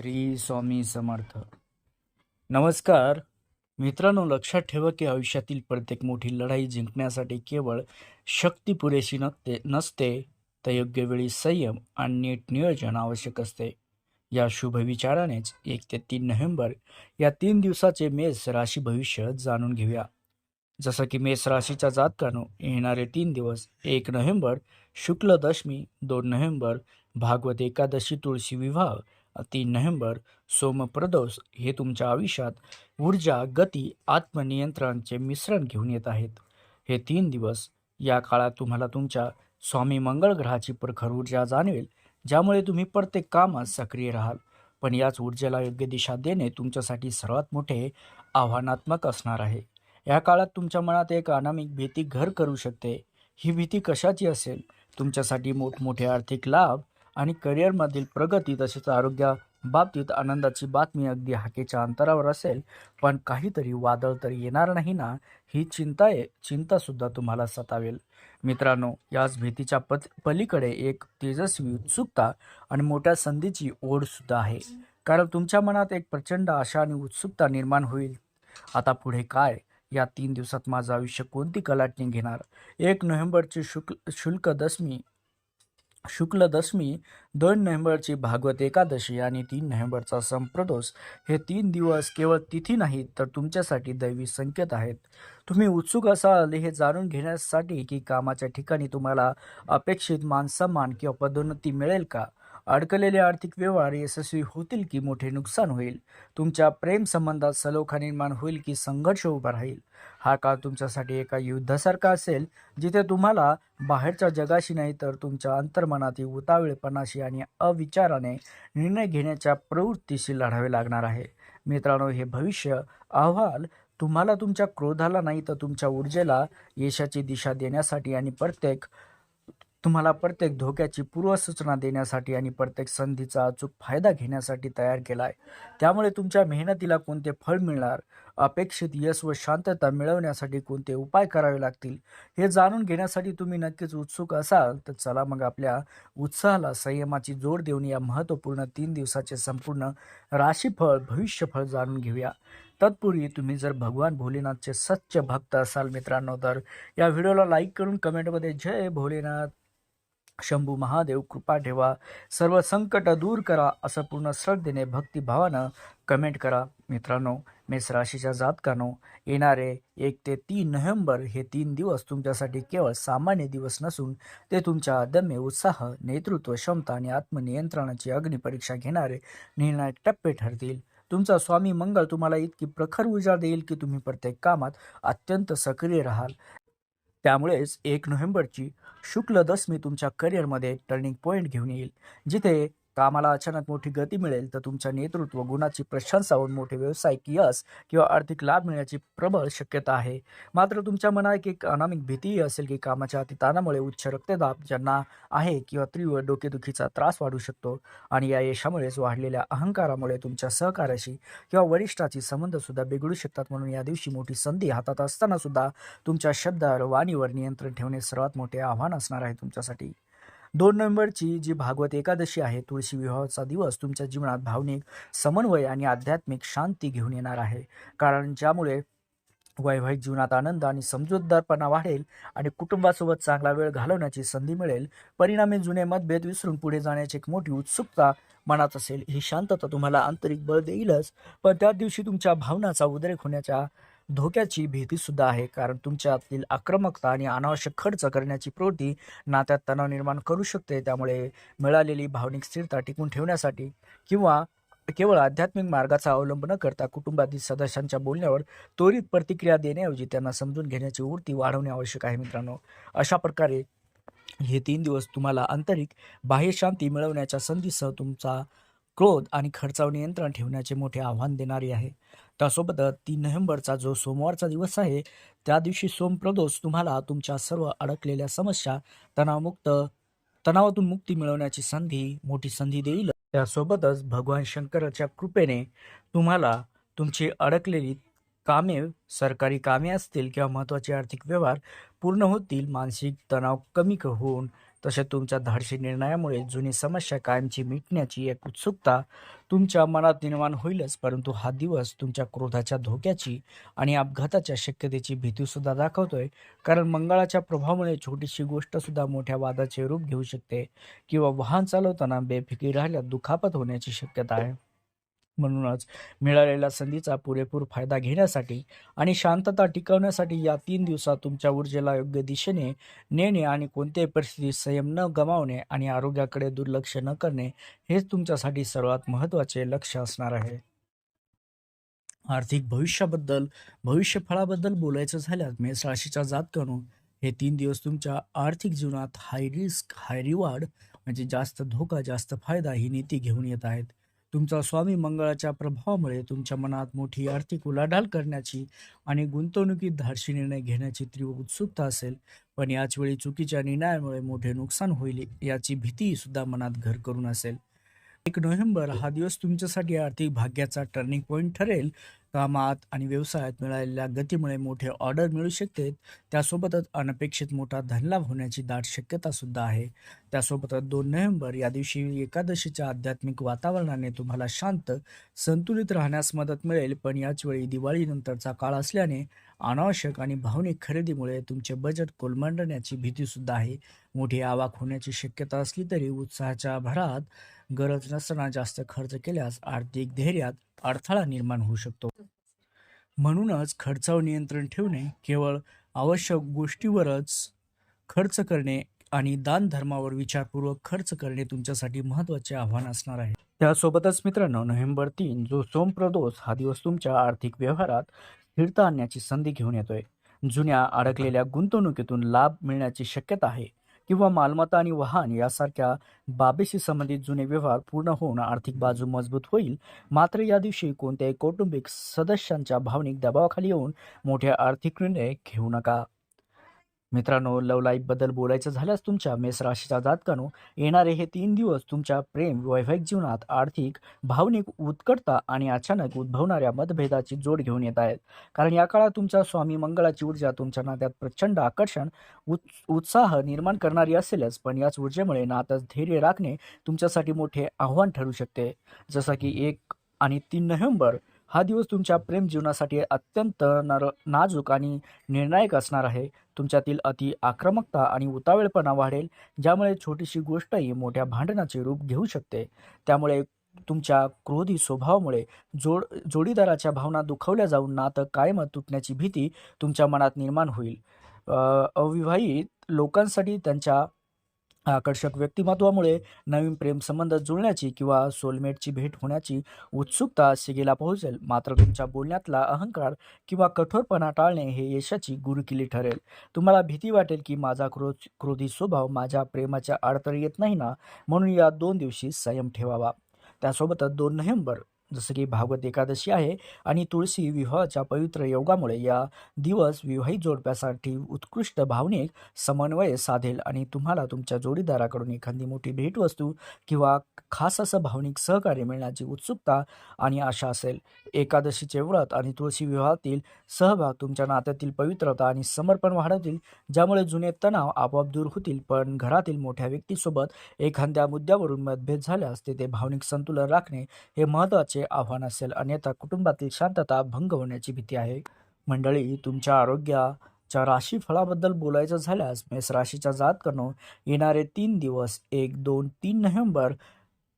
श्री स्वामी समर्थ. नमस्कार. मित्रांनो लक्षात ठेवा की आयुष्यातील प्रत्येक मोठी लढाई जिंकण्यासाठी केवळ शक्ती पुरेशी नसते नसते तर योग्य वेळी संयम आणि नीट नियोजन आवश्यक असते. या शुभ विचारानेच एक ते तीन नोव्हेंबर या तीन दिवसाचे मेष राशी भविष्य जाणून घेऊया. जसं की मेष राशीच्या जातकानो येणारे तीन दिवस एक नोव्हेंबर शुक्ल दशमी दोन नोव्हेंबर भागवत एकादशी तुळशी विवाह तीन नोव्हेंबर सोमप्रदोष हे तुमच्या आयुष्यात ऊर्जा गती आत्मनियंत्रणाचे मिश्रण घेऊन येत आहेत. हे तीन दिवस या काळात तुम्हाला तुमच्या स्वामी मंगळ ग्रहाची प्रखर ऊर्जा जाणवेल ज्यामुळे तुम्ही प्रत्येक कामात सक्रिय राहाल. पण याच ऊर्जेला योग्य दिशा देणे तुमच्यासाठी सर्वात मोठे आव्हानात्मक असणार आहे. या काळात तुमच्या मनात एक अनामिक भीती घर करू शकते. ही भीती कशाची असेल? तुमच्यासाठी मोठमोठे आर्थिक लाभ आणि करिअरमधील प्रगती तसेच आरोग्या बाबतीत आनंदाची बातमी अगदी हाकेच्या अंतरावर असेल पण काहीतरी वादळ तर येणार नाही ना ही चिंता आहे चिंतासुद्धा तुम्हाला सतावेल. मित्रांनो याच भीतीच्या पत पलीकडे एक तेजस्वी उत्सुकता आणि मोठ्या संधीची ओढसुद्धा आहे. कारण तुमच्या मनात एक प्रचंड आशा आणि उत्सुकता निर्माण होईल. आता पुढे काय? या तीन दिवसात माझं आयुष्य कोणती कलाटणी घेणार? एक नोव्हेंबरची शुक्ल शुल्क दशमी शुक्ल दशमी दोन नोव्हेंबरची भागवत एकादशी आणि तीन नोव्हेंबरचा संप्रदोष हे तीन दिवस केवळ तिथी नाहीत तर तुमच्यासाठी दैवी संकेत आहेत. तुम्ही उत्सुक असाल हे जाणून घेण्यासाठी की कामाच्या ठिकाणी तुम्हाला अपेक्षित मानसन्मान किंवा पदोन्नती मिळेल का? अडकलेले आर्थिक व्यवहार यशस्वी होतील की मोठे नुकसान होईल? तुमच्या प्रेमसंबंधात सलोखा निर्माण होईल की संघर्ष उभा राहील? हा काळ तुमच्यासाठी एका युद्धासारखा असेल जिथे तुम्हाला बाहेरच्या जगाशी नाही तर तुमच्या अंतर्मनातील उतावीळपणाशी आणि अविचाराने निर्णय घेण्याच्या प्रवृत्तीशी लढावे लागणार आहे. मित्रांनो हे भविष्य अहवाल तुम्हाला तुमच्या क्रोधाला नाही तर तुमच्या ऊर्जेला यशाची दिशा देण्यासाठी आणि प्रत्येक तुम्हाला प्रत्येक धोक्याची पूर्वसूचना देण्यासाठी आणि प्रत्येक संधीचा अचूक फायदा घेण्यासाठी तयार केला आहे त्यामुळे तुमच्या मेहनतीला कोणते फळ मिळणार अपेक्षित यश व शांतता मिळवण्यासाठी कोणते उपाय करावे लागतील हे जाणून घेण्यासाठी तुम्ही नक्कीच उत्सुक असाल तर चला मग आपल्या उत्साहाला संयमाची जोड देऊन या महत्त्वपूर्ण तीन दिवसाचे संपूर्ण राशीफळ भविष्यफळ जाणून घेऊया. तत्पूर्वी तुम्ही जर भगवान भोलेनाथचे सच्च भक्त असाल मित्रांनो तर या व्हिडिओला लाईक करून कमेंटमध्ये जय भोलेनाथ. शंभू महादेव कृपा ठेवा सर्व संकट दूर करा असं पूर्ण श्रद्धेने भक्तिभावानं कमेंट करा. मित्रांनो मेष राशीच्या जातकानो येणारे एक ते तीन नोव्हेंबर हे तीन दिवस तुमच्यासाठी केवळ सामान्य दिवस नसून ते तुमच्या अदम्य उत्साह नेतृत्व क्षमता आणि आत्मनियंत्रणाची अग्निपरीक्षा घेणारे निर्णायक टप्पे ठरतील. तुमचा स्वामी मंगळ तुम्हाला इतकी प्रखर ऊर्जा देईल की तुम्ही प्रत्येक कामात अत्यंत सक्रिय राहाल. त्यामुळेच एक नोव्हेंबरची शुक्ल दशमी तुमच्या करिअरमध्ये टर्निंग पॉईंट घेऊन येईल जिथे कामाला अचानक मोठी गती मिळेल? तर तुमच्या नेतृत्व गुणाची प्रशंसा होऊन मोठे व्यावसायिक यश किंवा आर्थिक लाभ मिळण्याची प्रबळ शक्यता आहे. मात्र तुमच्या मनात एक अनामिक भीतीही असेल की कामाच्या अतिताणामुळे उच्च रक्तदाब ज्यांना आहे किंवा तीव्र डोकेदुखीचा त्रास वाढू शकतो आणि या यशामुळेच वाढलेल्या अहंकारामुळे तुमच्या सहकार्याशी किंवा वरिष्ठाची संबंध सुद्धा बिघडू शकतात म्हणून या दिवशी मोठी संधी हातात असताना सुद्धा तुमच्या शब्दावर वाणीवर नियंत्रण ठेवणे सर्वात मोठे आव्हान असणार आहे तुमच्यासाठी. दोन नोव्हेंबरची जी भागवत एकादशी आहे तुळशी विवाहाचा दिवस तुमच्या जीवनात भावनिक समन्वय आणि आध्यात्मिक शांती घेऊन येणार आहे. कारण ज्यामुळे वैवाहिक जीवनात आनंद आणि समजूतदारपणा वाढेल आणि कुटुंबासोबत चांगला वेळ घालवण्याची संधी मिळेल. परिणामी जुने मतभेद विसरून पुढे जाण्याची एक मोठी उत्सुकता मनात असेल. ही शांतता तुम्हाला आंतरिक बळ देईलच. पण त्या दिवशी तुमच्या भावनाचा उद्रेक होण्याच्या धोक्याची भीतीसुद्धा आहे. कारण तुमच्यातील आक्रमकता आणि अनावश्यक खर्च करण्याची प्रवृत्ती नात्यात तणाव निर्माण करू शकते. त्यामुळे मिळालेली भावनिक स्थिरता टिकून ठेवण्यासाठी किंवा केवळ आध्यात्मिक मार्गाचा अवलंब न करता कुटुंबातील सदस्यांच्या बोलण्यावर त्वरित प्रतिक्रिया देण्याऐवजी त्यांना समजून घेण्याची वृत्ती वाढवणे आवश्यक आहे मित्रांनो. अशा प्रकारे हे तीन दिवस तुम्हाला आंतरिक बाह्य शांती मिळवण्याच्या संधीसह तुमचा क्रोध आणि खर्चावर नियंत्रण ठेवण्याचे मोठे आव्हान देणारी आहे. त्यासोबतच तीन नोव्हेंबरचा जो सोमवारचा दिवस आहे त्या दिवशी सोमप्रदोष तुम्हाला तुमच्या सर्व अडकलेल्या समस्या तणावमुक्त तणावातून मुक्ती मिळवण्याची संधी मोठी संधी देईल. त्यासोबतच भगवान शंकराच्या कृपेने तुम्हाला तुमची अडकलेली कामे सरकारी कामे असतील किंवा महत्त्वाचे आर्थिक व्यवहार पूर्ण होतील मानसिक तणाव कमी होऊन तसे तुमच्या धाडशी निर्णयामुळे जुनी समस्या कायमची मिटण्याची एक उत्सुकता तुमच्या मनात निर्माण होईलच परंतु हा दिवस तुमच्या क्रोधाच्या धोक्याची आणि अपघाताच्या शक्यतेची भीतीसुद्धा दाखवतोय. कारण मंगळाच्या प्रभावामुळे छोटीशी गोष्टसुद्धा मोठ्या वादाचे रूप घेऊ शकते किंवा वाहन चालवताना बेफिकी राहिल्यास दुखापत होण्याची शक्यता आहे. म्हणूनच मिळालेल्या संधीचा पुरेपूर फायदा घेण्यासाठी आणि शांतता टिकवण्यासाठी या तीन दिवसात तुमच्या ऊर्जेला योग्य दिशेने नेणे आणि कोणत्याही परिस्थितीत संयम न गमावणे आणि आरोग्याकडे दुर्लक्ष न करणे हेच तुमच्यासाठी सर्वात महत्त्वाचे लक्ष असणार आहे. आर्थिक भविष्याबद्दल भविष्यफळाबद्दल बोलायचं झाल्यास मेष जात करून हे तीन दिवस तुमच्या आर्थिक जीवनात हाय रिस्क हाय रिवॉर्ड म्हणजे जास्त धोका जास्त फायदा ही नीती घेऊन येत आहेत. तुमचा स्वामी मंगळाच्या प्रभावामुळे तुमच्या मनात मोठी आर्थिक उलाढाल करण्याची आणि गुंतवणुकीत धाडशी निर्णय घेण्याची तीव्र उत्सुकता असेल पण याच वेळी चुकीच्या निर्णयामुळे मोठे नुकसान होईल याची भीती सुद्धा मनात घर करून असेल. एक नोव्हेंबर हा दिवस तुमच्यासाठी आर्थिक भाग्याचा टर्निंग पॉईंट ठरेल. कामात आणि व्यवसायात मिळालेल्या गतीमुळे मोठे ऑर्डर मिळू शकते. त्यासोबतच अनपेक्षित मोठा धनलाभ होण्याची दाट शक्यता सुद्धा आहे. त्यासोबतच दोन नोव्हेंबर या दिवशी एकादशीच्या आध्यात्मिक वातावरणाने तुम्हाला शांत संतुलित राहण्यास मदत मिळेल. पण याच वेळी दिवाळीनंतरचा काळ असल्याने अनावश्यक आणि भावनिक खरेदीमुळे तुमचे बजेट कोलमडण्याची भीतीसुद्धा आहे. मोठी आवाक होण्याची शक्यता असली तरी उत्साहाच्या भरात गरज नसताना जास्त खर्च केल्यास आर्थिक धैर्यात अडथळा निर्माण होऊ शकतो. म्हणूनच खर्चावर नियंत्रण ठेवणे केवळ आवश्यक गोष्टीवरच खर्च करणे आणि दान धर्मावर विचारपूर्वक खर्च करणे तुमच्यासाठी महत्त्वाचे आव्हान असणार आहे. त्यासोबतच मित्रांनो नोव्हेंबर तीन जो सोमप्रदोष हा दिवस तुमच्या आर्थिक व्यवहारात स्थिरता आणण्याची संधी घेऊन येतोय. जुन्या अडकलेल्या गुंतवणुकीतून लाभ मिळण्याची शक्यता आहे किंवा मालमत्ता आणि वाहन यासारख्या बाबीशी संबंधित जुने व्यवहार पूर्ण होऊन आर्थिक बाजू मजबूत होईल. मात्र या दिवशी कोणत्याही कौटुंबिक सदस्यांच्या भावनिक दबावाखाली येऊन मोठे आर्थिक निर्णय घेऊ नका. मित्रांनो लव लाईफबद्दल बोलायचं झाल्यास तुमच्या मेष राशीच्या जातकानो येणारे हे तीन दिवस तुमच्या प्रेम वैवाहिक जीवनात आर्थिक भावनिक उत्कटता आणि अचानक उद्भवणाऱ्या मतभेदाची जोड घेऊन येत आहेत. कारण या काळात तुमच्या स्वामी मंगळाची ऊर्जा तुमच्या नात्यात प्रचंड आकर्षण उत् उत्साह निर्माण करणारी असेलच पण याच ऊर्जेमुळे नात्यात धैर्य राखणे तुमच्यासाठी मोठे आव्हान ठरू शकते. जसं की एक आणि तीन नोव्हेंबर हा दिवस तुमच्या प्रेम जीवनासाठी अत्यंत नर नाजूक आणि निर्णायक असणार आहे. तुमच्यातील अति आक्रमकता आणि उतावेळपणा वाढेल ज्यामुळे छोटीशी गोष्टही मोठ्या भांडणाचे रूप घेऊ शकते. त्यामुळे तुमच्या क्रोधी स्वभावामुळे जोड जोडीदाराच्या भावना दुखावल्या जाऊन नातं कायम तुटण्याची भीती तुमच्या मनात निर्माण होईल. अविवाहित लोकांसाठी त्यांच्या आकर्षक व्यक्तिमत्वामुळे नवीन प्रेमसंबंध जुळण्याची किंवा सोलमेटची भेट होण्याची उत्सुकता शिगेला पोहोचेल. मात्र तुमच्या बोलण्यातला अहंकार किंवा कठोरपणा टाळणे हे यशाची गुरुकिल्ली ठरेल. तुम्हाला भीती वाटेल की माझा क्रोध क्रोधी स्वभाव माझ्या प्रेमाच्या अडथळे येत नाही ना? म्हणून या दोन दिवशी संयम ठेवावा. त्यासोबतच दोन नोव्हेंबर जसं की भागवत एकादशी आहे आणि तुळशी विवाहाच्या पवित्र योगामुळे या दिवस विवाहित जोडप्यासाठी उत्कृष्ट भावनिक समन्वय साधेल आणि तुम्हाला तुमच्या जोडीदाराकडून एखादी मोठी भेटवस्तू किंवा खास असं भावनिक सहकार्य मिळण्याची उत्सुकता आणि आशा असेल. एकादशीचे व्रत आणि तुळशी विवाहातील सहभाग तुमच्या नात्यातील पवित्रता आणि समर्पण वाढवतील ज्यामुळे जुने तणाव आपोआप दूर होतील. पण घरातील मोठ्या व्यक्तीसोबत एखाद्या मुद्द्यावरून मतभेद झाल्यास तेथे भावनिक संतुलन राखणे हे महत्त्वाचे आव्हान असेल अन्यथा कुटुंबातील शांतता भंग होण्याची भीती आहे. मंडळी तुमच्या आरोग्याच्या राशीफळाबद्दल बोलायचं झाल्यास मेष राशीच्या जातकनो येणारे तीन दिवस एक दोन तीन नोव्हेंबर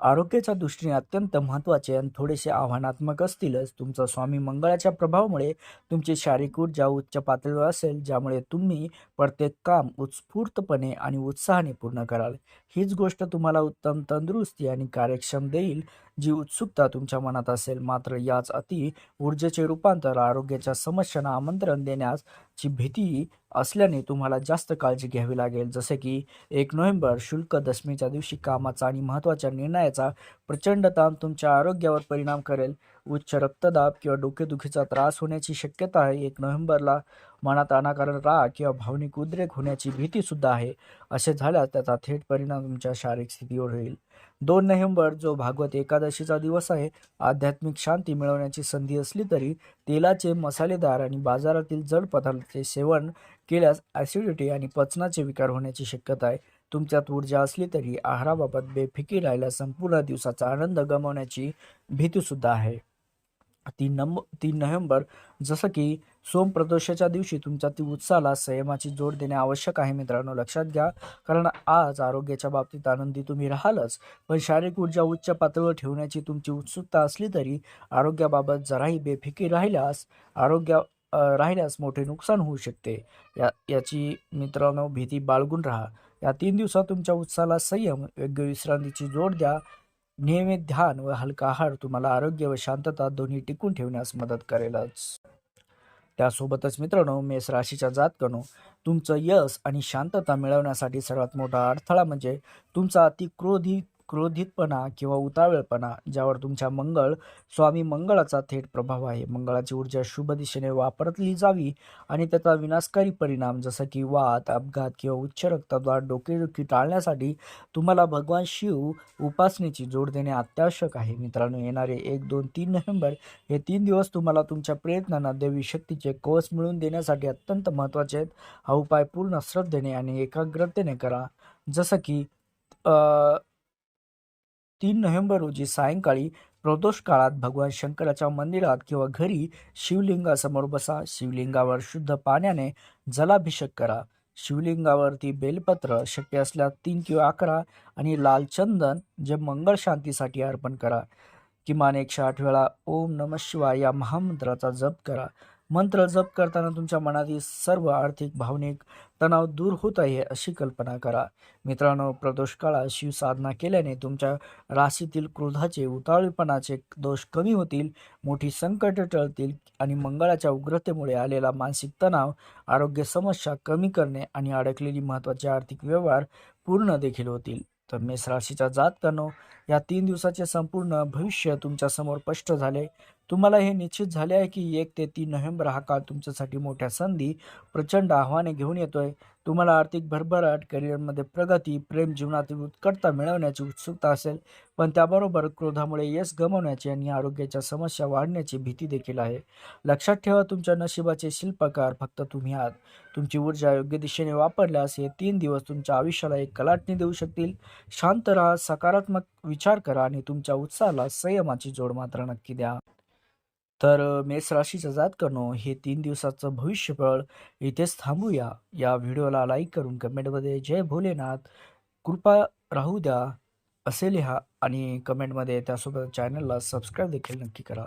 आरोग्याच्या दृष्टीने अत्यंत महत्त्वाचे आणि थोडेसे आव्हानात्मक असतीलच. तुमचा स्वामी मंगळाच्या प्रभावामुळे तुमची शारीरिक ऊर्जा उच्च पातळीवर असेल ज्यामुळे तुम्ही प्रत्येक काम उत्स्फूर्तपणे आणि उत्साहाने पूर्ण कराल. हीच गोष्ट तुम्हाला उत्तम तंदुरुस्ती आणि कार्यक्षम देईल जी उत्सुकता तुमच्या मनात असेल मात्र याच अति ऊर्जेचे रूपांतर आरोग्याच्या समस्यांना आमंत्रण देण्याची भीती असल्याने तुम्हाला जास्त काळजी घ्यावी लागेल. जसे की एक नोव्हेंबर शुल्क दशमीच्या दिवशी कामाचा आणि महत्त्वाच्या निर्णयाचा प्रचंड ताण तुमच्या आरोग्यावर परिणाम करेल. उच्च रक्तदाब किंवा डोकेदुखीचा त्रास होण्याची शक्यता आहे. एक नोव्हेंबरला मनात अनाकारण राग किंवा भावनिक उद्रेक होण्याची भीतीसुद्धा आहे. असे झाल्यास त्याचा थेट परिणाम तुमच्या शारीरिक स्थितीवर होईल. दोन नोव्हेंबर जो भागवत एकादशीचा दिवस आहे आध्यात्मिक शांती मिळवण्याची संधी असली तरी तेलाचे मसालेदार आणि बाजारातील जड पदार्थाचे सेवन केल्यास ॲसिडिटी आणि पचनाचे विकार होण्याची शक्यता आहे. तुमच्यात ऊर्जा असली तरी आहाराबाबत बेफिकी राहिल्यास संपूर्ण दिवसाचा आनंद गमावण्याची भीतीसुद्धा आहे. तीन नंब तीन नोव्हेंबर जसं की सोमप्रदोषाच्या दिवशी तुमच्या ती उत्साहाला संयमाची जोड देणे आवश्यक आहे मित्रांनो. लक्षात घ्या कारण आज आरोग्याच्या बाबतीत आनंदी तुम्ही राहालच पण शारीरिक ऊर्जा उच्च पातळीवर ठेवण्याची तुमची उत्सुकता असली तरी आरोग्याबाबत जराही बेफिकी राहिल्यास आरोग्य राहिल्यास मोठे नुकसान होऊ शकते. या याची मित्रांनो भीती बाळगून राहा. या तीन दिवसात तुमच्या उत्साहाला संयम योग्य विश्रांतीची जोड द्या नियमित ध्यान व हलका आहार तुम्हाला आरोग्य व शांतता दोन्ही टिकून ठेवण्यास मदत करेलच. त्यासोबतच मित्रांनो मेष राशीच्या जातकनो तुमचं यश आणि शांतता मिळवण्यासाठी सर्वात मोठा अडथळा म्हणजे तुमचा अति क्रोधी क्रोधितपणा किंवा उतावेळपणा ज्यावर तुमच्या मंगळ स्वामी मंगळाचा थेट प्रभाव आहे. मंगळाची ऊर्जा शुभ दिशेने वापरली जावी आणि त्याचा विनाशकारी परिणाम जसं की वात अपघात किंवा उच्च रक्तदाब डोकेदुखी टाळण्यासाठी तुम्हाला भगवान शिव उपासनेची जोड देणे अत्यावश्यक आहे. मित्रांनो येणारे एक दोन तीन नोव्हेंबर हे तीन दिवस तुम्हाला तुमच्या प्रयत्नांना देवी शक्तीचे कवच मिळवून देण्यासाठी अत्यंत महत्त्वाचे आहेत. हा उपाय पूर्ण श्रद्धेने आणि एकाग्रतेने करा. जसं की तीन नोव्हेंबर रोजी सायंकाळी प्रदोष काळात भगवान शंकराच्या मंदिरात किंवा घरी शिवलिंगासमोर बसा. शिवलिंगावर शुद्ध पाण्याने जलाभिषेक करा. शिवलिंगावरती बेलपत्र शक्य असल्यास तीन किंवा अकरा आणि लाल चंदन जे मंगळ शांतीसाठी अर्पण करा. किमान एकशे आठ वेळा ओम नम शिवाय या महामंत्राचा जप करा. मंत्र जप करताना तुमच्या मनातील सर्व आर्थिक भावनिक तणाव दूर होत आहे अशी कल्पना करा. मित्रांनो प्रदोष काळात शिवसाधना केल्याने तुमच्या राशीतील क्रोधाचे उताळीपणाचे दोष कमी होतील मोठी संकट टळतील आणि मंगळाच्या उग्रतेमुळे आलेला मानसिक तणाव आरोग्य समस्या कमी करणे आणि अडकलेली महत्त्वाचे आर्थिक व्यवहार पूर्ण देखील होतील. तर मेष राशीच्या जातकांनो या तीन दिवसाचे संपूर्ण भविष्य तुमच्यासमोर स्पष्ट झाले. तुम्हाला हे निश्चित झाले आहे की एक ते तीन नोव्हेंबर हा काळ तुमच्यासाठी मोठ्या संधी प्रचंड आव्हाने घेऊन येतोय. तुम्हाला आर्थिक भरभराट करिअरमध्ये प्रगती प्रेम जीवनातील उत्कटता मिळवण्याची उत्सुकता असेल पण त्याबरोबर क्रोधामुळे यश गमवण्याची आणि आरोग्याच्या समस्या वाढण्याची भीती देखील आहे. लक्षात ठेवा तुमच्या नशिबाचे शिल्पकार फक्त तुम्ही आहात. तुमची ऊर्जा योग्य दिशेने वापरल्यास हे तीन दिवस तुमच्या आयुष्याला एक कलाटणी देऊ शकतील. शांत राहा सकारात्मक विचार करा आणि तुमच्या उत्साहाला संयमाची जोड मात्र नक्की द्या. तर मेष राशीचं जातकनो हे तीन दिवसाचं भविष्यफळ. इथेच थांबूया. या व्हिडिओला लाईक करून कमेंटमध्ये जय भोलेनाथ. कृपा राहू द्या असे लिहा आणि कमेंटमध्ये त्यासोबत चॅनलला सबस्क्राईब देखील नक्की करा.